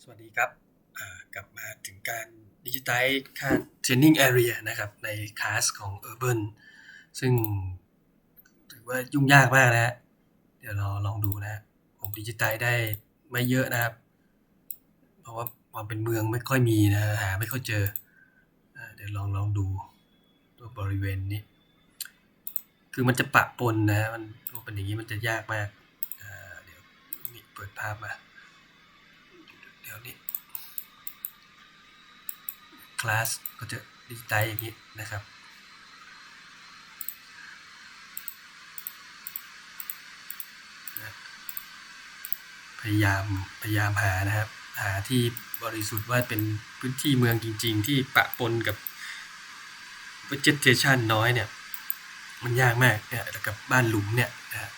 สวัสดีครับกลับมาถึงการดิจิ t a ลค่า Training Area นะครับในคลาสของ Urban ซึ่งถือว่ายุ่งยากมากนะฮะเดี๋ยวเราลองดูนะ ผมดิจิ t a ลได้ไม่เยอะนะครับ เพราะว่าความเป็นเมืองไม่ค่อยมีนะหาไม่ค่อยเจอ เดี๋ยวลองลองดูตัวบริเวณนี้ คือมันจะปะปนนะมันเป็นอย่างนี้มันจะยากมากเดี๋ยวเปิดภาพมา เดี๋ยวนี้ คลาสก็จะดิจิตอลอย่างนี้นะครับ พยายามพยายามหานะครับ หาที่บริสุทธิ์ว่าเป็นพื้นที่เมืองจริง ๆ ที่ปะปนกับ vegetation น้อยเนี่ย มันยากมากเนี่ยแล้วกับบ้านหลุมเนี่ยนะ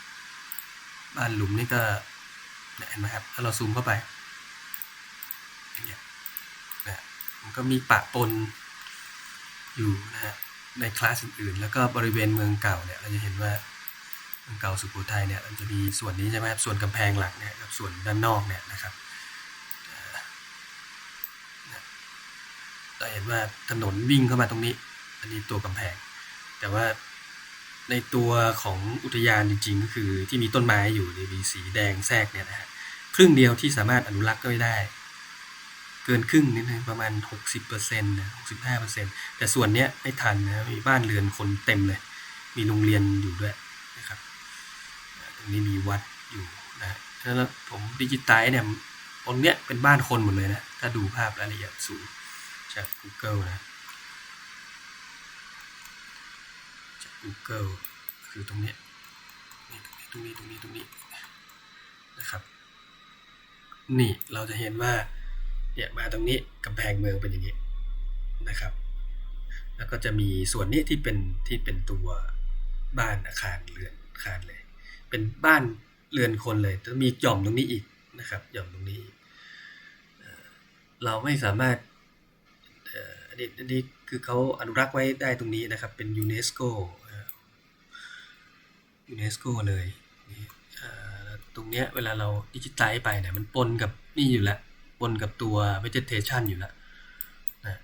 บ้านหลุมนี่ก็เห็นไหมครับ ถ้าเราซูมเข้าไป อย่างเงี้ยนะมัน ก็มีปะปนอยู่นะฮะในคลาสอื่นๆ แล้วก็บริเวณเมืองเก่าเนี่ยเราจะเห็นว่าเมืองเก่าสุโขทัยเนี่ยมันจะมีส่วนนี้ใช่ไหมครับส่วนกำแพงหลักเนี่ยกับส่วนด้านนอกเนี่ยนะครับเราเห็นว่าถนนวิ่งเข้ามาตรงนี้ อันนี้ตัวกำแพง แต่ว่าในตัวของอุทยานจริงๆ ก็คือที่มีต้นไม้อยู่เนี่มีสีแดงแทรกเนี่ยนะฮะครึ่งเดียวที่สามารถอนุรักษ์ก็ไม่ได้ เกินครึ่งนิดนึงประมาณ 60%นะ65%แต่ส่วนเนี้ยไม่ทันนะมีบ้านเรือนคนเต็มเลย มีโรงเรียนอยู่ด้วยนะครับตรงนี้มีวัดอยู่นะแล้วผมดิจิตายเนี่ยตรงเนี้ยเป็นบ้านคนหมดเลยนะ ถ้าดูภาพรายละเอียดสูงจาก Google นะจาก Google คือตรงเนี้ยตรงนี้ตรงนี้ตรงนี้ตรงนี้นะครับ นี่เราจะเห็นว่า เนี่ยมาตรงนี้กำแพงเมืองเป็นอย่างนี้นะครับ แล้วก็จะมีส่วนนี้ที่เป็นที่เป็นตัวบ้านอาคารเรือนอาคารเลย เป็นบ้านเรือนคนเลยจะมีหย่อมตรงนี้อีกนะครับหย่อมตรงนี้ เราไม่สามารถอันนี้อันนี้คือเขาอนุรักษ์ไว้ได้ตรงนี้นะครับ เป็นยูเนสโกยูเนสโกเลยตรงเนี้ยเวลาเราดิจิตไลไปเนี่ยมันปนกับนี่อยู่แล้ว ปนกับตัว vegetation อยู่แล้วนะ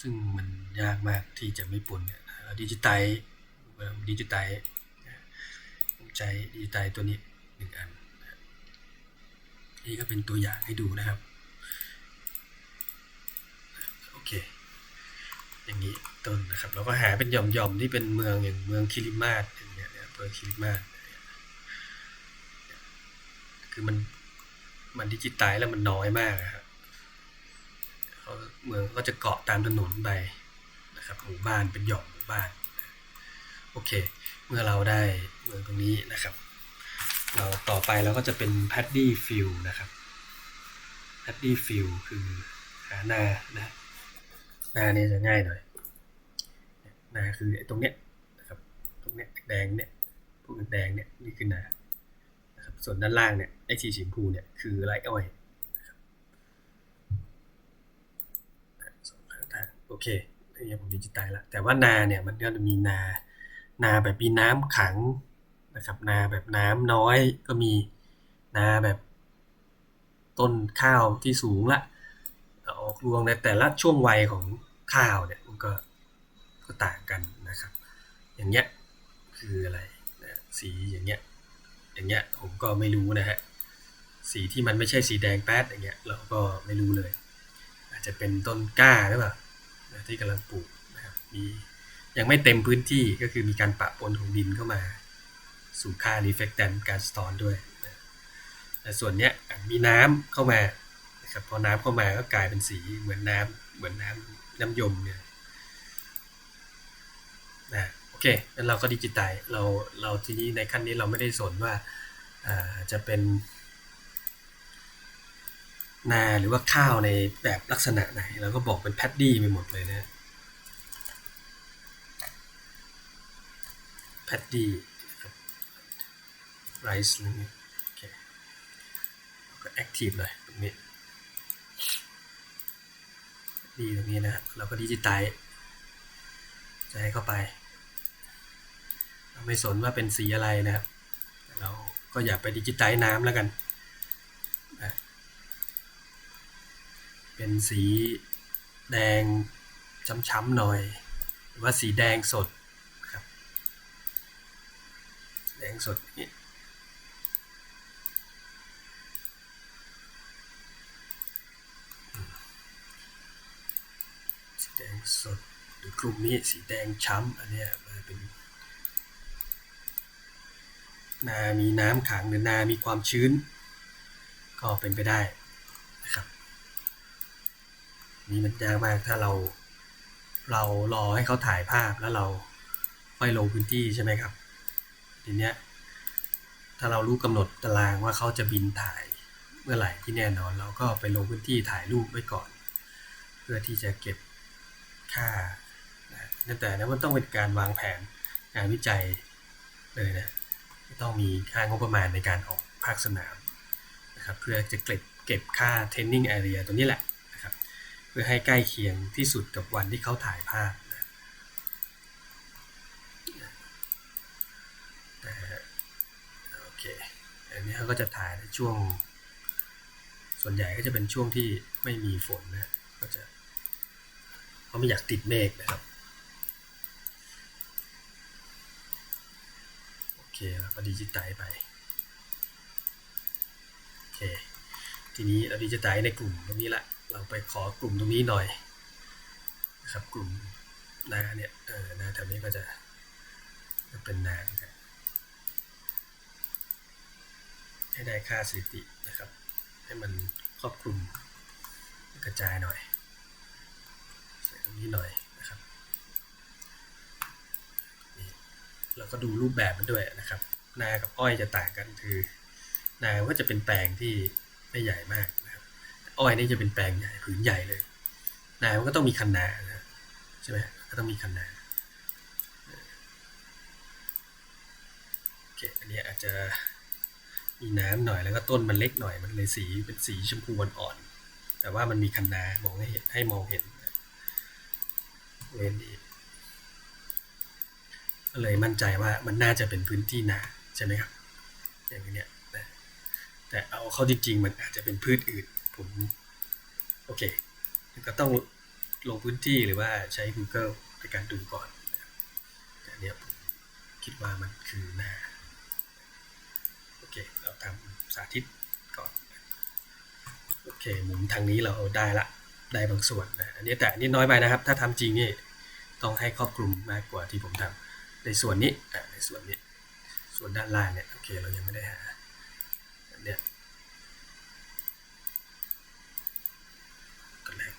ซึ่งมันยากมากที่จะไม่ปนเนี่ยดิจิตไลดิจิตไลผมใช้ดิจิตไลตัวนี้หนึ่งอันนี่ก็เป็นตัวอย่างให้ดูนะครับโอเคอย่างนี้ต้นนะครับเราก็หาเป็นหย่อมๆที่เป็นเมืองอย่างเมืองคิริมาศอย่างเงี้ยเนี่ยอำเภอคิริมาศคือมัน มันดิจิตายแล้วมันน้อยมากครับเมืองก็จะเกาะตามถนนไปนะครับหมู่บ้านเป็นหย่อมหมู่บ้านโอเค เมื่อเราได้เมืองตรงนี้นะครับ เราต่อไปเราก็จะเป็น paddy field นะครับ paddy field คือหานานะหน้าเนี่ยจะง่ายหน่อยหน้าคือตรงเนี้ยนะครับตรงเนี้ยแดงเนี่ยพวกแดงเนี่ยนี่คือนานะครับ ส่วนด้านล่างเนี่ยไอ้สีชมพูเนี่ยคือไรอ้อยนะครับสองข้างทางโอเคนี่ผมดิจิตายล้วแต่ว่านาเนี่ยมันก็จะมีนา นาแบบมีน้ำขังนะครับ นาแบบน้ำน้อยก็มีนาแบบต้นข้าวที่สูงละออกรวงในแต่ละช่วงวัยของข้าวเนี่ยมันก็ก็ต่างกันนะครับ อย่างเงี้ยคืออะไรนะสีอย่างเงี้ย อย่างเงี้ยผมก็ไม่รู้นะฮะสีที่มันไม่ใช่สีแดงแป๊ดอย่างเงี้ยเราก็ไม่รู้เลย อาจจะเป็นต้นกล้าหรือเปล่านะที่กำลังปลูกนะครับมียังไม่เต็มพื้นที่ก็คือมีการปะปนของดินเข้ามา สู่ค่า reflectant การสะท้อนด้วยนะแต่ส่วนเนี้ยมีน้ำเข้ามานะครับพอน้ำเข้ามาก็กลายเป็นสีเหมือนน้ำเหมือนน้ำน้ำยมเนี่ย อเคเราก็ดิจิตายเราเราทีนี้ในขั้นนี้เราไม่ได้สนว่าจะเป็น นาหรือว่าข้าวในแบบลักษณะไหนเราก็บอกเป็นแพดดี้ไปหมดเลยนะแพดดี้ไรซ์นี่โอเคแล้วก็แอคทีฟเลยตรงนี้ดีตรงนี้นะเราก็ดิจิตายจะให้เข้าไป ไม่สนว่าเป็นสีอะไรนะครับเราก็อย่าไปดิจิตายน้ำแล้วกัน เป็นสีแดงช้ำๆหน่อย หรือว่าสีแดงสดครับ แดงสดนี้สีแดงสดหรือกลุ่มนี้สีแดงช้ำอันเนี้ยมันเป็น นามีน้ำขังหรือนามีความชื้น ก็เป็นไปได้นะครับนี่มันยากมากถ้าเราเรารอให้เขาถ่ายภาพแล้วเราค่อยลงพื้นที่ใช่ไหมครับ ทีเนี้ยถ้าเรารู้กำหนดตารางว่าเขาจะบินถ่ายเมื่อไหร่ที่แน่นอน เราก็ไปลงพื้นที่ถ่ายรูปไว้ก่อน เพื่อที่จะเก็บค่านะแต่นั้นมันต้องเป็นการวางแผนงานวิจัยเลยนะ ต้องมีค่างบประมาณในการออกภาคสนามนะครับเพื่อจะเก็บเก็บค่า training area ตัวนี้แหละนะครับเพื่อให้ใกล้เคียงที่สุดกับวันที่เขาถ่ายภาพนะแต่โอเคอันนี้เขาก็จะถ่ายในช่วง ส่วนใหญ่ก็จะเป็นช่วงที่ไม่มีฝนนะก็จะเขาไม่อยากติดเมฆนะครับ โอ เคแล้วก็ดิจิตไลไปโอเคทีนี้เราดิจิตไลในกลุ่มตรงนี้ละเราไปขอกลุ่มตรงนี้หน่อยนะครับกลุ่มนาเนี่ยเออนาแถวนี้ก็จะจะเป็นนาครับให้ได้ค่าสถิตินะครับ ให้มันครอบคลุมกระจายหน่อยใส่ตรงนี้หน่อย นะครับเราก็ดูรูปแบบมันด้วยนะครับ นากับอ้อยจะต่างกันคือ นาก็จะเป็นแปลงที่ไม่ใหญ่มากนะครับอ้อยนี่จะเป็นแปลงใหญ่ผืนใหญ่เลย นามันก็ต้องมีคันนานะใช่ไหมก็ต้องมีคันนาโอเคอันนี้อาจจะมีน้ำหน่อยแล้วก็ต้นมันเล็กหน่อยมันเลยสีเป็นสีชมพูอ่อนๆแต่ว่ามันมีคันนามองให้เห็นให้มองเห็นเวนนี้ก็ เลยมั่นใจว่ามันน่าจะเป็นพื้นที่นาใช่ไหมครับ อย่างนี้เนี่ยแต่เอาเข้าจริงๆมันอาจจะเป็นพืชอื่นผมโอเคก็ต้องลงพื้นที่หรือว่าใช้ Google ในการดูก่อนแต่เนี่ยผมคิดว่ามันคือนาโอเคเราทำสาธิตก่อนโอเคหมุนทางนี้เราได้ละได้บางส่วนนะอันนี้แต่อันนี้น้อยไปนะครับ ถ้าทำจริงนี่ต้องให้ครอบคลุมมากกว่าที่ผมทำ ในส่วนนี้ในส่วนนี้ ส่วนด้านล่างเนี่ยโอเคเรายังไม่ได้หาเนี่ยตัวแรก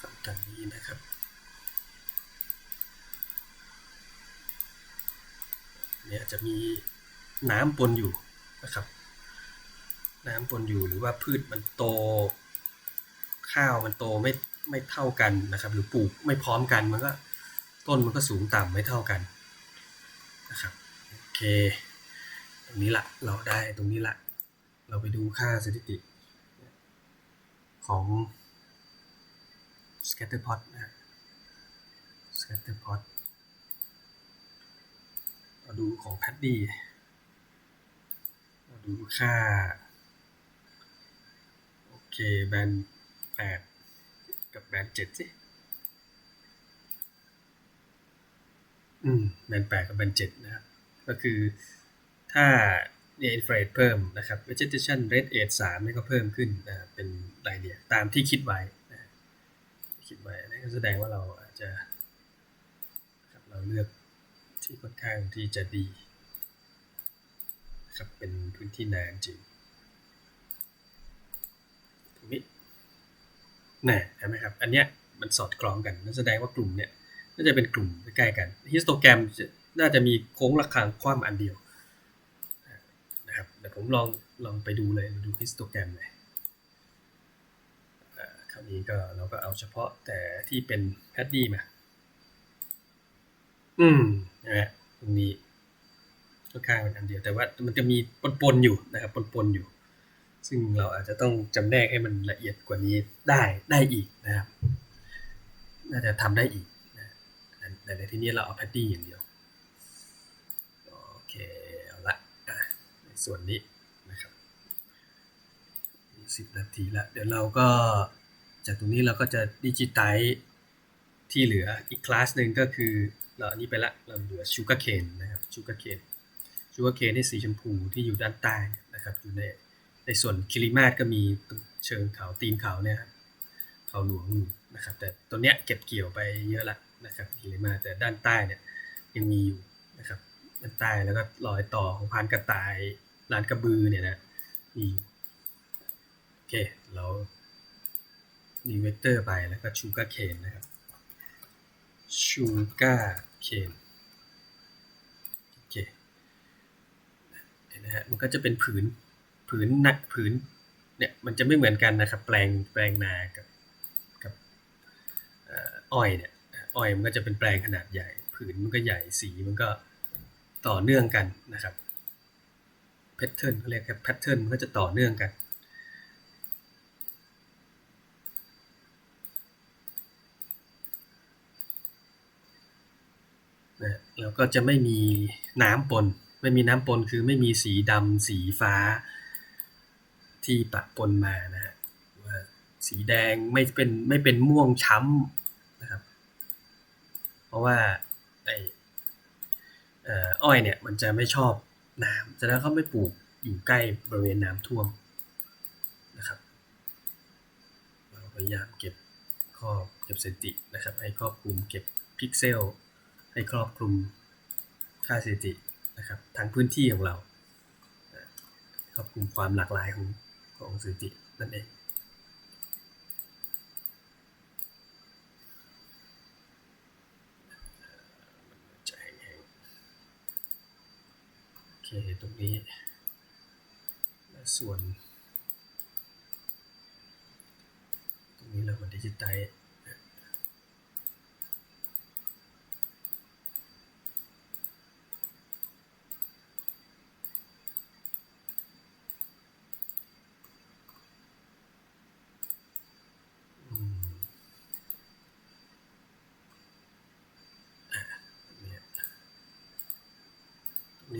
ฝั่งทางนี้นะครับ เนี่ยจะมีน้ำปนอยู่นะครับ น้ำปนอยู่หรือว่าพืชมันโต ข้าวมันโตไม่ไม่เท่ากันนะครับ หรือปลูกไม่พร้อมกันมันก็ต้นมันก็สูงต่ำไม่เท่ากันนะครับโอเค ตรงนี้ละเราได้ตรงนี้ละ เราไปดูค่าสถิติของ scatterplot นะ scatterplot าดูของแพดดี้เราดูค่า โอเค แบนแปดกับแบนเจ็ดสิ อืม แบนแปดกับแบนเจ็ดนะครับ ก็คือถ้าเนี่ยอินฟราเรดเพิ่มนะครับ vegetation rate age สามนี่ก็เพิ่มขึ้นนะเป็นรายเดียตามที่คิดไว้นะคิดไว้นั่นก็แสดงว่าเราอาจจะเราเลือก ที่ค่อนข้างที่จะดีครับเป็นพื้นที่นานจริงตรงนี้น่เห็นไหมครับ อันเนี้ยมันสอดคล้องกันนั่นแสดงว่ากลุ่มเนี้ยน่าจะเป็นกลุ่มใกล้กันฮิสโตแกรมน่าจะมีโค้งระฆังคว่ำอันเดียวนะครับเดี๋ยวผมลองลองไปดูเลยมาดูฮิสโตแกรมเลยคราวนี้ก็เราก็เอาเฉพาะแต่ที่เป็นแพดดี้มา อืมนะฮะตรงนี้ค่อนข้างเป็นอันเดียวแต่ว่ามันจะมีปนๆอยู่นะครับปนๆอยู่ ซึ่งเราอาจจะต้องจำแนกให้มันละเอียดกว่านี้ได้ได้อีกนะครับ น่าจะทำได้อีกนะแต่ในที่นี้เราเอาแพดดี้อย่างเดียวโอเคเอาละอะในส่วนนี้นะครับสิบนาทีละเดี๋ยวเราก็จากตรงนี้เราก็จะดิจิไตที่เหลืออีกคลาสหนึ่งก็คือ เราอันนี้ไปละเราเหลือชูการ์เคนนะครับชูการ์เคนชูการ์เคนที่สีชมพูที่อยู่ด้านใต้นะครับอยู่ในในส่วนคิริมาสก็มีเชิงเขาตีนเขาเนี่ยครับเขาหลวงอยู่นะครับ แต่ตัวเนี้ยเก็บเกี่ยวไปเยอะละนะครับคิริมาแต่ด้านใต้เนี่ยยังมีอยู่นะครับด้านใต้แล้วก็รอยต่อของพานกระต่ายลานกระบือเนี่ยนะมีโอเคเรามีเวกเตอร์ไปแล้วก็ชูการ์เคนนะครับชูการ์ เคนโอเคเห็นนะฮะมันก็จะเป็นผืนผืนหนักผืนเนี่ยมันจะไม่เหมือนกันนะครับแปลงแปลงนากับกับอ้อยเนี่ยอ้อยมันก็จะเป็นแปลงขนาดใหญ่ ผืนมันก็ใหญ่สีมันก็ต่อเนื่องกันนะครับแพทเทิร์นเขาเรียกครับแพทเทิร์นมันก็จะต่อเนื่องกัน แล้วก็จะไม่มีน้ำปน ไม่มีน้ำปนคือไม่มีสีดำสีฟ้า ที่ปะปนมานะฮะว่าสีแดงไม่เป็นไม่เป็นม่วงช้ำนะครับ เพราะว่าไออ้อยเนี่ยมันจะไม่ชอบน้ำฉะนั้นเขาไม่ปลูกอยู่ใกล้บริเวณน้ำท่วมนะครับเราพยายามเก็บข้อเก็บสถิตินะครับให้ครอบคลุมเก็บพิกเซล ให้ครอบคลุมค่าสถิตินะครับทั้งพื้นที่ของเรา ครอบคลุมความหลากหลายของของสถิตินั่นเองจโอเคตรงนี้และส่วน ตรงนี้เรามาดิจิตไล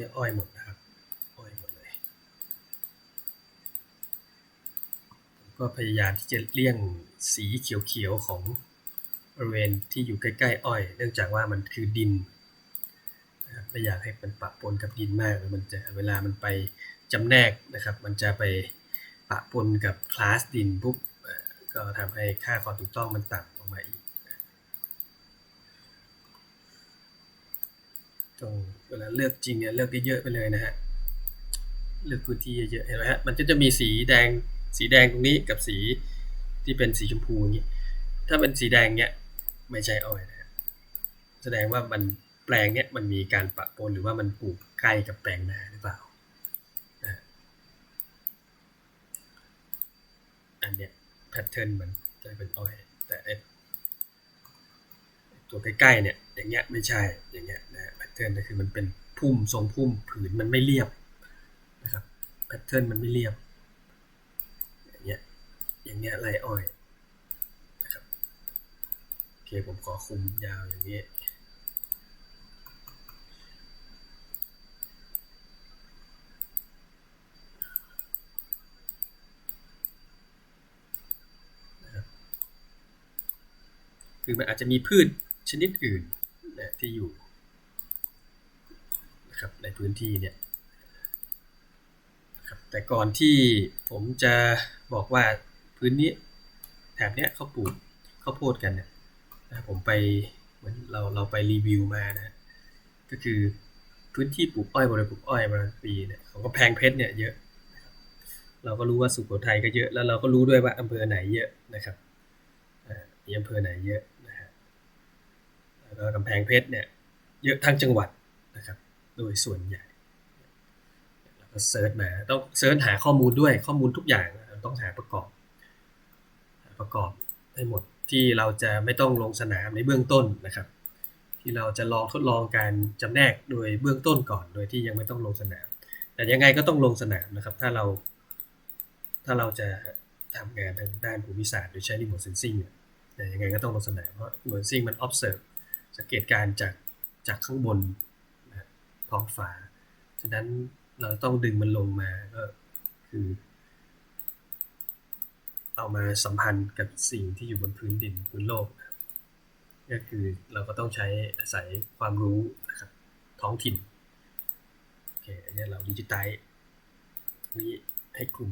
นี้อ้อยหมดนะครับ อ้อยหมดเลยผมก็พยายามที่จะเลี่ยงสีเขียวๆของบริเวณที่อยู่ใกล้ๆอ้อย เนื่องจากว่ามันคือดินนะครับไม่อยากให้มันปะปนกับดินมาก มันจะเวลามันไปจำแนกนะครับ มันจะไปปะปนกับคลาสดินปุ๊บก็ทำให้ค่าความถูกต้องมันต่ำลงมาอีก ต้องเวลาเลือกจริงเนี่ยเลือกได้เยอะไปเลยนะฮะเลือกพื้นที่เยอะๆเห็นไหมฮะมันก็จะมีสีแดงสีแดงตรงนี้กับสีที่เป็นสีชมพูอย่างนี้ถ้าเป็นสีแดงเนี่ยไม่ใช่อ้อยนะแสดงว่ามันแปลงเนี่ยมันมีการปะปนหรือว่ามันปลูกใกล้กับแปลงนาหรือเปล่าอันเนี้ยแพทเทิร์นมันจะเป็นอ้อยแต่ตัวใกล้ๆเนี่ยอย่างเงี้ยไม่ใช่อย่างเงี้ย ทิร์นก็คือมันเป็นพุ่มทรงพุ่มผืนมันไม่เรียบนะครับแพทเทิร์นมันไม่เรียบอย่างเงี้ยอย่างเงี้ยไรอ้อยนะครับโอเคผมขอคุมยาวอย่างนี้คือมันอาจจะมีพืชชนิดอื่นนะที่อยู่ ครับในพื้นที่เนี่ยแต่ก่อนที่ผมจะบอกว่าพื้นนี้แถบเนี้ยเขาปลูกข้าวโพดกันเนี่ยนะผมไปเหมือนเราเราไปรีวิวมานะก็คือพื้นที่ปลูกอ้อยบริปลูกอ้อยมาปีเนี่ยของก็แพงเพชรเนี่ยเยอะ เราก็รู้ว่าสุโขทัยก็เยอะแล้วเราก็รู้ด้วยว่าอำเภอไหนเยอะนะครับมีอำเภอไหนเยอะนะฮะแล้วก็กำแพงเพชรเนี่ยเยอะทั้งจังหวัดนะครับ โดยส่วนใหญ่แล้วก็เซิร์ชมาต้องเซิร์ชหาข้อมูลด้วยข้อมูลทุกอย่างต้องหาประกอบประกอบให้หมดที่เราจะไม่ต้องลงสนามในเบื้องต้นนะครับ ที่เราจะลองทดลองการจำแนกโดยเบื้องต้นก่อน โดยที่ยังไม่ต้องลงสนาม แต่ยังไงก็ต้องลงสนามนะครับ ถ้าเรา ถ้าเราจะทำงานทางด้านภูมิศาสตร์โดยใช้ remote sensing เนี่ยแต่ยังไงก็ต้องลงสนามเพราะ remote sensing มัน observe สังเกตการจากจากข้างบน ท้องฟ้า ฉะนั้นเราต้องดึงมันลงมาก็คือ เอามาสัมพันธ์กับสิ่งที่อยู่บนพื้นดินพื้นโลกนะครับก็คือเราก็ต้องใช้อาศัยความรู้นะครับท้องถิ่นโอเคอันนี้เราดิจิตายตรงนี้ให้กลุ่ม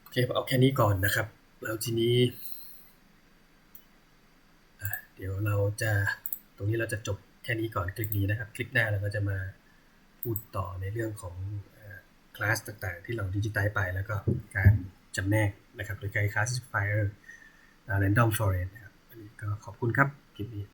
โอเคเอาแค่นี้ก่อนนะครับ แล้วทีนี้เดี๋ยวเราจะตรงนี้เราจะจบ ค่นี้ก่อนคลิปนี้นะครับ คลิปหน้าเราก็จะมาพูดต่อในเรื่องของคลาสต่างๆ ที่เราดิจิตายไปแล้วก็การจำแนกนะครับโดยการ classifier อ่า random forest นะครับอันนี้ก็ขอบคุณครับคลิปนี้